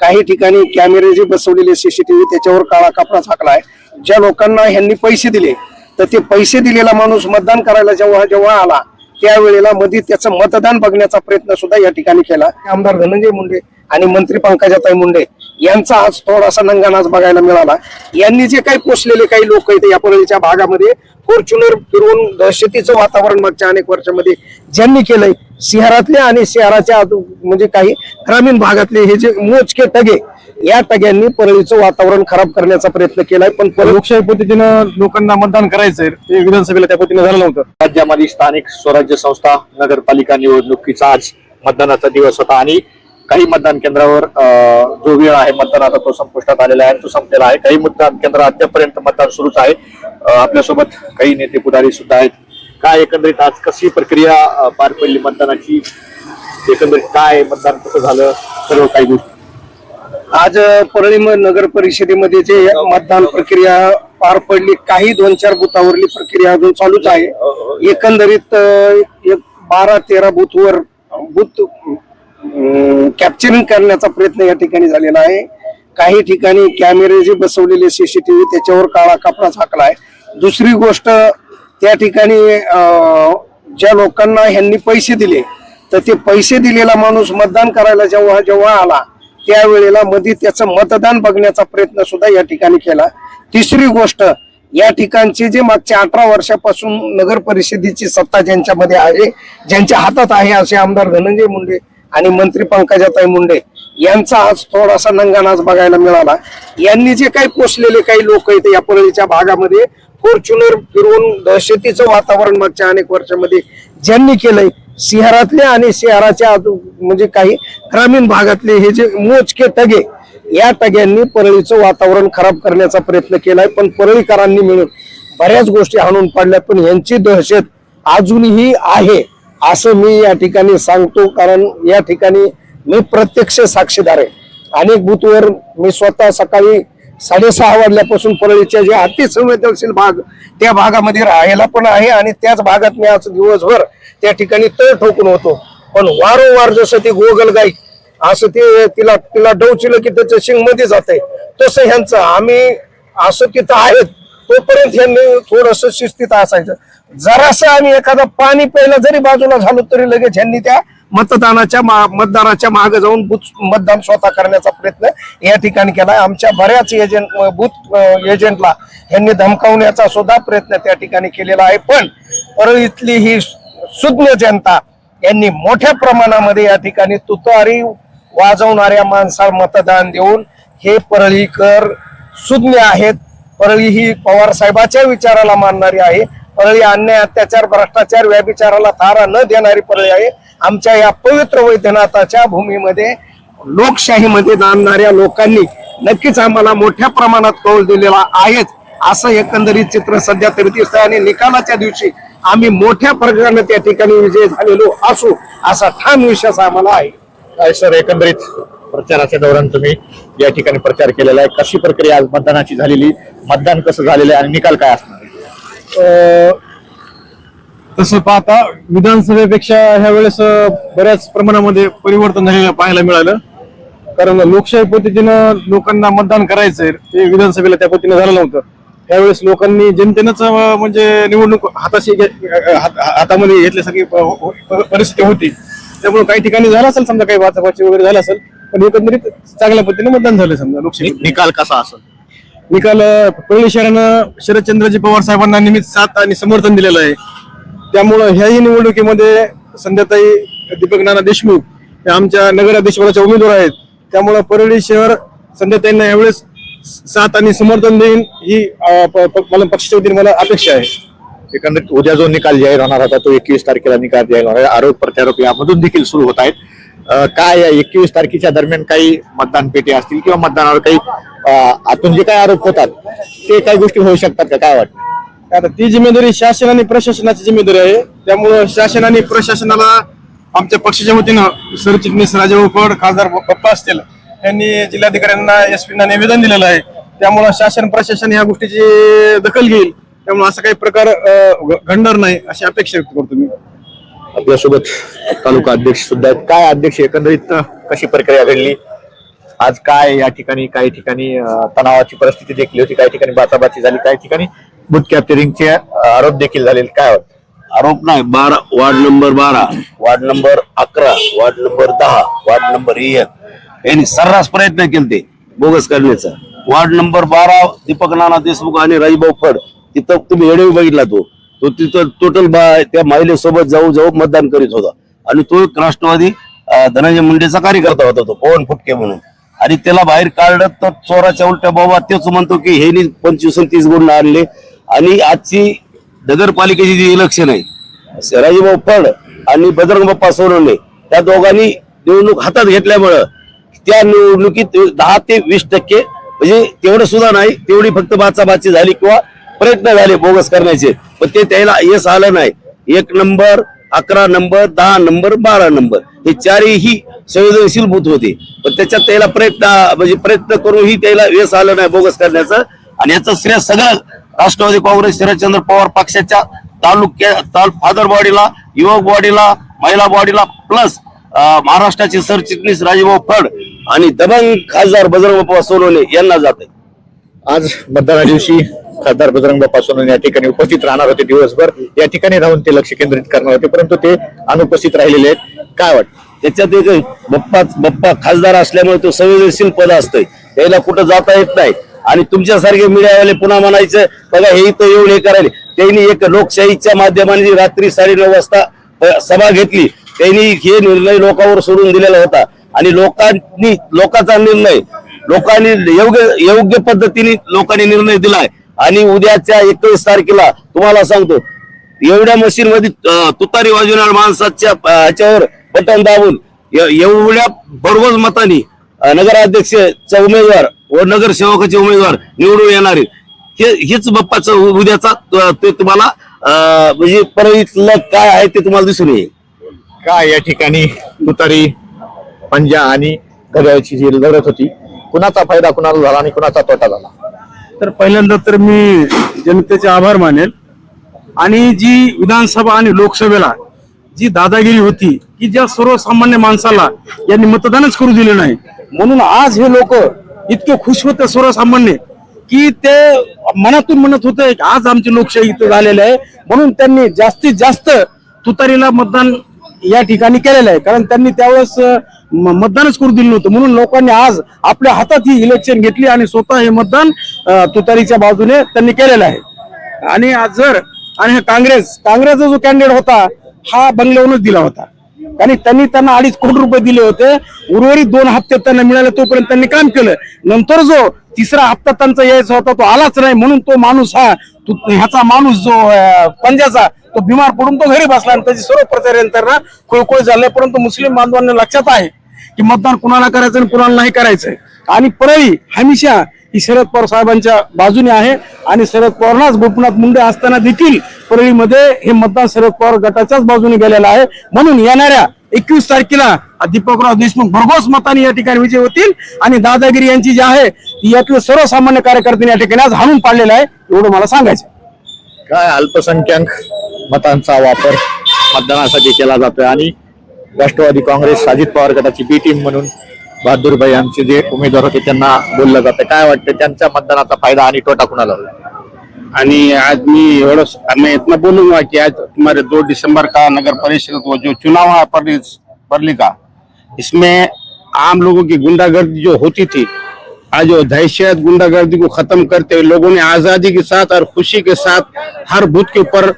काही ठिकाणी कॅमेरे जे बसवलेले सीसीटीव्ही त्याच्यावर काळा कपडा झाकलाय ज्या लोकांना ह्यांनी पैसे दिले तर ते पैसे दिलेला माणूस मतदान करायला जेव्हा जेव्हा आला त्यावेळेला मध्ये त्याचं मतदान बघण्याचा प्रयत्न सुद्धा या ठिकाणी केला. आमदार धनंजय मुंडे आणि मंत्री पंकजाताई मुंडे यांचा आज थोडासा नंगानाच बघायला मिळाला. यांनी जे काही पोचलेले काही लोक आहेत या परळीच्या भागामध्ये फॉर्च्युनर फिरवून दहशतीचं वातावरण मागच्या अनेक वर्षामध्ये ज्यांनी केलंय शहरातल्या आणि शहराच्या म्हणजे काही ग्रामीण भागातले हे जे मोजके टगे या टग्यांनी परळीचं वातावरण खराब करण्याचा प्रयत्न केलाय पण लोकशाही पद्धतीनं लोकांना मतदान करायचंय ते विधानसभेला त्या पद्धतीने झालं नव्हतं. राज्यामध्ये स्थानिक स्वराज्य संस्था नगरपालिका निवडणुकीचा आज मतदानाचा दिवस होता आणि काही मतदान केंद्रावर जो वेळ आहे मतदानाचा तो संपुष्टात आलेला आहे तो संपलेला आहे. काही मतदान केंद्र अद्यापर्यंत मतदान सुरूच आहे. आपल्यासोबत काही नेते पुढारी सुद्धा आहेत. काय एकंदरीत आज कशी प्रक्रिया पार पडली मतदानाची? एकंदरीत काय मतदान कसं झालं? सर्व काही गोष्टी. आज परळी नगर परिषदेमध्ये जे मतदान प्रक्रिया पार पडली काही दोन चार बुथावरली प्रक्रिया अजून चालूच आहे. एकंदरीत अं, एक बारा तेरा बुथवर बुथ कॅप्चरिंग करण्याचा प्रयत्न या ठिकाणी झालेला आहे. काही ठिकाणी कॅमेरे जे बसवलेले सीसीटीव्ही त्याच्यावर काळा कपडा आहे दुसरी गोष्ट त्या ठिकाणी ज्या लोकांना ह्यांनी पैसे दिले तर ते पैसे दिलेला माणूस मतदान करायला जेव्हा जेव्हा आला त्यावेळेला मध्ये त्याचं मतदान बघण्याचा प्रयत्न सुद्धा या ठिकाणी केला. तिसरी गोष्ट या ठिकाणची जे मागच्या अठरा वर्षापासून नगर परिषदेची सत्ता ज्यांच्यामध्ये आहे ज्यांच्या हातात आहे असे आमदार धनंजय मुंडे आणि मंत्री पंकजाताई मुंडे यांचा आज थोडासा नंगानाच बघायला मिळाला. यांनी जे काही पोचलेले काही लोक आहेत या परळीच्या भागामध्ये फॉर्च्युनर फिरवून दहशतीचं वातावरण मागच्या अनेक वर्षामध्ये ज्यांनी केलंय शहरातल्या आणि शहराच्या म्हणजे काही ग्रामीण भागातले हे जे मोजके टगे या टग्यांनी परळीचं वातावरण खराब करण्याचा प्रयत्न केलाय. पण परळीकरांनी मिळून बऱ्याच गोष्टी हाणून पाडल्या पण यांची दहशत अजूनही आहे. असं मी या ठिकाणी सांगतो कारण या ठिकाणी मी प्रत्यक्ष साक्षीदार आहे. अनेक बूथवर मी स्वतः सकाळी साडेसहा वाजल्यापासून परळीच्या जे अतिसंवेदनशील भाग त्या भागामध्ये राहायला पण आहे आणि त्याच भागात मी आज दिवसभर त्या ठिकाणी तळ ठोकून होतो. पण वारंवार जसं ती गोगल गाई असं ते तिला तिला डवचिलं की त्याचं शिंगमध्ये जात आहे तसं ह्यांचं आम्ही असं तिथं आहेत तोपर्यंत ह्यांनी थोडस शिस्तीत असायचं. जरासा आम्ही एखादा पाणी प्यायला जरी बाजूला झालो तरी लगेच ह्यांनी त्या मतदानाच्या मतदाराच्या मागे जाऊन बूथ मतदान स्वतः करण्याचा प्रयत्न या ठिकाणी केला आमच्या बऱ्याच एजंट बूथ एजंटला यांनी धमकावण्याचा सुद्धा प्रयत्न त्या ठिकाणी केलेला आहे. पण परळीतली ही सुज्ञ जनता यांनी मोठ्या प्रमाणामध्ये या ठिकाणी तुतारी वाजवणाऱ्या माणसाला मतदान देऊन हे परळीकर सुज्ञ आहेत. परळी ही पवार साहेबाच्या विचाराला मानणारी आहे. परळी अन्याय अत्याचार भ्रष्टाचार व्याभिचाराला थारा न देणारी परळी आहे. आमच्या या पवित्र वैद्यनाथाच्या भूमीमध्ये लोकशाहीमध्ये जाणणाऱ्या लोकांनी नक्कीच आम्हाला मोठ्या प्रमाणात कौल दिलेला आहेच असं एकंदरीत चित्र सध्या तरी दिसतं आणि निकालाच्या दिवशी आम्ही मोठ्या प्रकाराने त्या ठिकाणी विजय झालेलो असू असा ठाम विश्वास आम्हाला आहे. काय सर एकंदरीत प्रचाराच्या दौरान तुम्ही या ठिकाणी प्रचार केलेला आहे. कशी प्रक्रिया आज मतदानाची झालेली? मतदान कसं झालेलं आहे? आणि निकाल काय असणार? तसं पाहता विधानसभेपेक्षा ह्या वेळेस बऱ्याच प्रमाणामध्ये परिवर्तन झालेलं पाहायला मिळालं. कारण लोकशाही पद्धतीनं लोकांना मतदान करायचंय ते विधानसभेला त्या पद्धतीनं झालं नव्हतं. त्यावेळेस लोकांनी जनतेनंच म्हणजे निवडणूक हाताशी हातामध्ये घेतल्यासारखी हो, परिस्थिती होती. त्यामुळे काही ठिकाणी झालं असेल समजा काही वाचापाची वगैरे झालं असेल पण एकंदरीत चांगल्या पद्धतीने मतदान झालं समजा लोकशाही निकाल कसा असेल? निकाल परळी शहरानं शरदचंद्रजी पवार साहेबांना निमित्त साथ आणि समर्थन दिलेलं आहे. त्यामुळं ह्याही निवडणुकीमध्ये संध्याताई दीपक नाना देशमुख हे आमच्या नगराध्यक्षपदाच्या उमेदवार आहेत. त्यामुळं परळी शहर संध्याताईंना यावेळेस साथ आणि समर्थन देईन ही मला पक्षाच्या वतीने मला अपेक्षा आहे. एकंदरीत उद्या जो निकाल जाहीर होणार होता तो एकवीस तारखेला निकाल जाहीर होणार आहे. आरोप प्रत्यारोप यामधून देखील सुरू होत आहेत. काय एकवीस तारखेच्या दरम्यान काही मतदान पेटी असतील किंवा मतदानावर काही आतून जे काही आरोप होतात ते काही गोष्टी होऊ शकतात का? काय वाटतं? आता ती जिम्मेदारी शासन आणि प्रशासनाची जिम्मेदारी आहे. त्यामुळं शासन आणि प्रशासनाला आमच्या पक्षाच्या वतीनं सरचिटणीस राजा उपड खासदार पप्पा असतील यांनी जिल्हाधिकाऱ्यांना एस पीना निवेदन दिलेलं आहे. त्यामुळं शासन प्रशासन या गोष्टीची दखल घेईल. त्यामुळे असं काही प्रकार घडणार नाही अशी अपेक्षा व्यक्त करतो मी. आपल्यासोबत तालुका अध्यक्ष सुद्धा आहेत. काय अध्यक्ष एकंदरीत कशी प्रक्रिया घडली? आज काय या ठिकाणी काही ठिकाणी तणावाची परिस्थिती देखील होती काही ठिकाणी बाचाबाची झाली काही ठिकाणी बुथ कॅप्चरिंगचे आरोप देखील झालेले. काय वाटतं आरोप नाही बारा वार्ड नंबर बारा. वार्ड नंबर अकरा वार्ड नंबर दहा वार्ड नंबर एक. यांनी सर्रास प्रयत्न केले ते बोगस करण्याचा. वार्ड नंबर बारा दीपक नाना देशमुख आणि राजभाऊ फड तिथं तुम्ही व्हिडिओ बघितला तो. तो तिथं टोटल त्या महिलेसोबत जाऊ जाऊ मतदान करीत होता. आणि तो एक राष्ट्रवादी धनंजय मुंडेचा कार्यकर्ता होता तो पवन फुटके म्हणून. आणि त्याला बाहेर काढलं तर चोराच्या उलट्या बाबा तेच म्हणतो की हे पंचवीस आणि तीस गुण आणले. आणि आजची नगरपालिकेची जी इलेक्शन आहे राजीभाऊ फड आणि बजरंग बाप्पा सोनवणे त्या दोघांनी निवडणूक हातात घेतल्यामुळं त्या निवडणुकीत दहा ते वीस टक्के म्हणजे तेवढं सुद्धा नाही तेवढी फक्त बाचाबाची झाली किंवा प्रयत्न झाले बोगस करण्याचे. पण ते त्याला यश आलं नाही. एक नंबर अकरा नंबर दहा नंबर बारा नंबर. हे चारही संवेदनशील भूत होते. पण त्याच्यात त्याला प्रयत्न म्हणजे प्रयत्न करूनही त्याला यश आलं नाही बोगस करण्याचं. आणि याचं श्रेय सगळं राष्ट्रवादी काँग्रेस शरदचंद्र पवार पक्षाच्या तालुक्या ताल फादर बॉडीला युवक बॉडीला महिला बॉडीला प्लस महाराष्ट्राचे सरचिटणीस राजेभाऊ फड आणि दबंग खासदार बजरंग सोनवणे यांना जाते. आज मतदाना दिवशी खासदार बजरंग बाप्पा सोनवणे या ठिकाणी उपस्थित राहणार होते दिवसभर. या ठिकाणी राहून ते लक्ष केंद्रित करणार होते परंतु ते अनुपस्थित राहिलेले आहेत. काय वाटतं? त्याच्यात एक बप्पा बप्पा खासदार असल्यामुळे तो संवेदनशील पद असतंय. त्याला कुठं जाता येत नाही. आणि तुमच्यासारखे मीडियावाले पुन्हा म्हणायचं बघा हे इथं येऊन हे करायले. त्यांनी एक लोकशाहीच्या माध्यमाने रात्री साडेनऊ वाजता सभा घेतली. त्यांनी हे निर्णय लोकांवर सोडून दिलेला होता. आणि लोकांनी लोकांचा निर्णय लोकांनी योग्य योग्य पद्धतीने लोकांनी निर्णय दिलाय. आणि उद्याच्या एकवीस तारखेला तुम्हाला सांगतो एवढ्या मशीन मध्ये तुतारी वाजवणार माणसाच्या ह्याच्यावर बटन दाबून एवढ्या भरघोस मतानी नगराध्यक्षचा उमेदवार व नगरसेवकाचे उमेदवार निवडून येणार हे हेच बाप्पाचं उद्याचा ते तुम्हाला अं, म्हणजे परळीतलं काय आहे ते तुम्हाला दिसून येईल. काय या ठिकाणी तुतारी पंजा आणि घड्याळची जी लढत होती कुणाचा फायदा कुणाला झाला आणि कुणाचा तोटा झाला? तर पहिल्यांदा तर मी जनतेचे आभार मानेल. आणि जी विधानसभा आणि लोकसभेला जी दादागिरी होती की ज्या सर्वसामान्य माणसाला यांनी मतदानच करू दिले नाही म्हणून आज हे लोक इतके खुश होते सर्वसामान्य की ते मनातून म्हणत होते की आज आमची लोकशाही इथं झालेली आहे म्हणून त्यांनी जास्तीत जास्त तुतारीला मतदान या ठिकाणी केलेलं आहे. कारण त्यांनी त्यावेळेस मतदानच करू दिलं नव्हतं. म्हणून लोकांनी आज आपल्या हातात ही इलेक्शन घेतली आणि स्वतः हे मतदान तुतारीच्या बाजूने त्यांनी केलेलं आहे. आणि आज जर आणि हे काँग्रेस काँग्रेसचा जो कॅन्डिडेट होता हा बंगल्यावरूनच दिला होता. आणि त्यांनी त्यांना अडीच कोटी रुपये दिले होते. उर्वरित दोन हप्ते त्यांना मिळाले तोपर्यंत त्यांनी काम केलं. नंतर जो तिसरा हप्ता त्यांचा यायचा होता तो आलाच नाही. म्हणून तो माणूस हा ह्याचा माणूस जो पंजाचा तो बिमार पडून तो घरी बसला आणि त्याची सर्व प्रचार यंत्रणा खुळखुळ झाले. परंतु मुस्लिम बांधवांना लक्षात आहे की मतदान कुणाला करायचं आणि कुणाला नाही करायचंय. आणि परळी हमेशा ही शरद पवार साहेबांच्या बाजूने आहे. आणि शरद पवारनाच गोपीनाथ मुंडे असताना देखील परळीमध्ये हे मतदान शरद पवार गटाच्याच बाजूने गेलेलं आहे. म्हणून येणाऱ्या एकवीस तारखेला दीपकराव देशमुख भरघोस मताने या ठिकाणी विजय होतील. आणि दादागिरी यांची जी आहे ती यातलं सर्वसामान्य कार्यकर्त्यांनी या ठिकाणी आज हाणून पाडलेलं आहे. एवढं मला सांगायचं काय अल्पसंख्याक मतांचा वापर मतदानासाठी केला जातोय आणि राष्ट्रवादी काँग्रेस अजित पवार गटाची बी टीम म्हणून बहादूरभाई आमचे जे उमेदवार होते त्यांना बोललं जातं. काय वाटतं त्यांच्या मतदानाचा फायदा आणि तोटा कुणाला आणि आज मी एवढं मैं इतना बोलूंगा कि आज तुम्हारे दो दिसंबर का नगर परिषद को जो चुनाव है परली परली का इसमें आम लोगों की गुंडागर्दी जो होती थी आज वो दहशत गुंडागर्दी को खत्म करते हुए लोगों ने आजादी के साथ और खुशी के साथ हर बूथ के ऊपर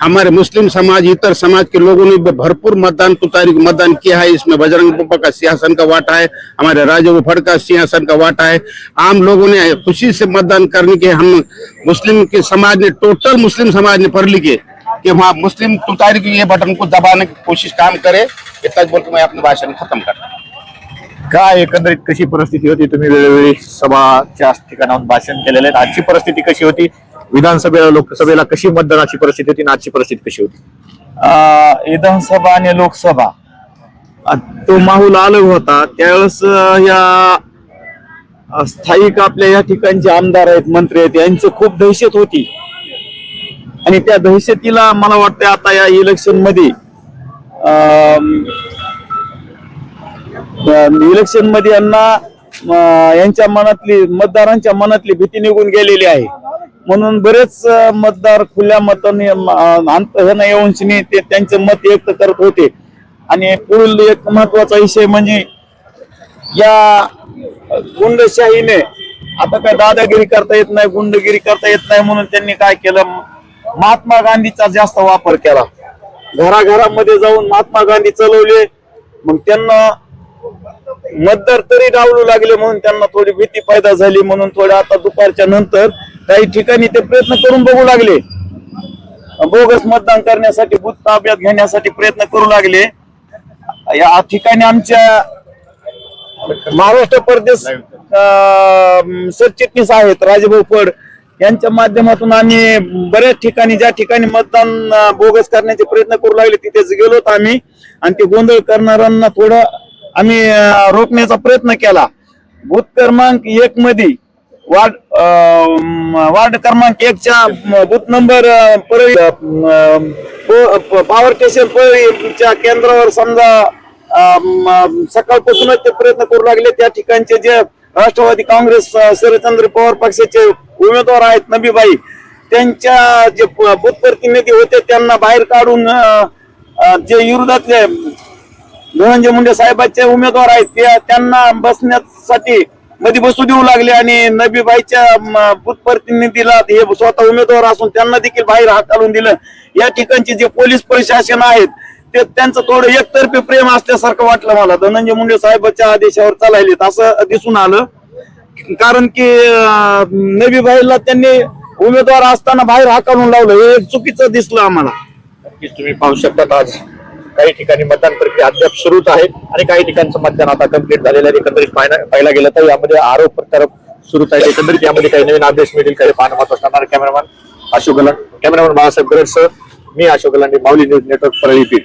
हमारे मुस्लिम समाज, इतर समाज के लोगों ने भरपूर मतदान को मतदान किया है। इसमें बजरंग बप्पा का सिंहासन का वाटा है, हमारे राजा उफड़ का सिंहासन का वाटा है। आम लोगों ने खुशी से मतदान करने के हम मुस्लिम के समाज ने, टोटल मुस्लिम समाज ने पढ़ लिखे कि वहाँ मुस्लिम तुतारी के ये बटन को दबाने की कोशिश काम करे। इतना बोल के मैं अपने भाषण खत्म करता काय एकंदरीत कशी परिस्थिती होती? तुम्ही सभाच्या ठिकाणाहून भाषण केलेले आहे आजची परिस्थिती कशी होती? विधानसभेला लोकसभेला कशी मतदानाची परिस्थिती होती? आणि आजची परिस्थिती कशी होती? विधानसभा आणि लोकसभा. तो माहोल अलग होता. त्यावेळेस या स्थायिक आपल्या या ठिकाणचे आमदार आहेत मंत्री आहेत यांची खूप दहशत होती. आणि त्या दहशतीला मला वाटतं आता या इलेक्शनमध्ये इलेक्शनमध्ये यांना यांच्या मनातली मतदारांच्या मनातली भीती निघून गेलेली आहे. म्हणून बरेच मतदार खुल्या मताने अं, ते त्यांचं मत व्यक्त करत होते. आणि पुढील एक महत्त्वाचा विषय म्हणजे या गुंडशाहीने आता काय दादागिरी करता येत नाही गुंडगिरी करता येत नाही म्हणून त्यांनी काय केलं? महात्मा गांधीचा जास्त वापर केला. घराघरामध्ये जाऊन महात्मा गांधी चलवले मग त्यांना मतदार तरी डावलू लागले म्हणून त्यांना थोडी भीती पैदा झाली म्हणून थोड्या आता दुपारच्या नंतर काही ठिकाणी ते प्रयत्न करून बघू लागले. बोगस मतदान करण्यासाठी भूत ताब्यात घेण्यासाठी प्रयत्न करू लागले. या ठिकाणी आमच्या महाराष्ट्र प्रदेश अं, सरचिटणीस आहेत राजभाऊ फड. यांच्या माध्यमातून आम्ही बऱ्याच ठिकाणी ज्या ठिकाणी मतदान बोगस करण्याचे प्रयत्न करू लागले तिथेच गेलो होतो आम्ही. आणि ते गोंधळ करणाऱ्यांना थोडं आम्ही रोखण्याचा प्रयत्न केला. बूथ क्रमांक एक मध्ये वार्ड वार्ड क्रमांक एकच्या च्या बूथ नंबर परळी प- पॉवर स्टेशन परळीच्या केंद्रावर समजा सकाळपासूनच ते प्रयत्न करू लागले. त्या ठिकाणचे जे राष्ट्रवादी काँग्रेस शरदचंद्र पवार पक्षाचे उमेदवार आहेत नबीबाई त्यांच्या जे बूथ प्रतिनिधी होते त्यांना बाहेर काढून जे विरोधातले धनंजय मुंडे साहेबांचे उमेदवार आहेत ते त्यांना बसण्यासाठी मध्ये बसू देऊ लागले आणि नबीबाईच्या म, प्रतिनिधीला हे स्वतः उमेदवार असून त्यांना देखील बाहेर हात हाकालून दिलं. या ठिकाणचे जे पोलीस प्रशासन आहेत ते त्यांचं थोडं एकतर्फी प्रेम असल्यासारखं वाटलं मला. धनंजय मुंडे साहेबांच्या आदेशावर चालायलेत असं दिसून आलं. कारण की नबीबाईला त्यांनी उमेदवार असताना बाहेर हाकालून लावलं. हे चुकीचं दिसलं आम्हाला. तुम्ही पाहू शकता आज. काही ठिकाणी मतदान प्रक्रिया अद्याप सुरूच आहे आणि काही ठिकाणचं मतदान आता कंप्लीट झालेलं आहे. एकंदरीत पाहायला गेलं तर यामध्ये आरोप प्रत्यारोप सुरूच आहे एकंदरीत यामध्ये काही नवीन आदेश मिळतील काही पाहणं महत्वाचं असणार cameraman Ashok Galande cameraman Balasaheb Garad sir मी अशोक गलांडी माऊली न्यूज नेटवर्क परळी बीड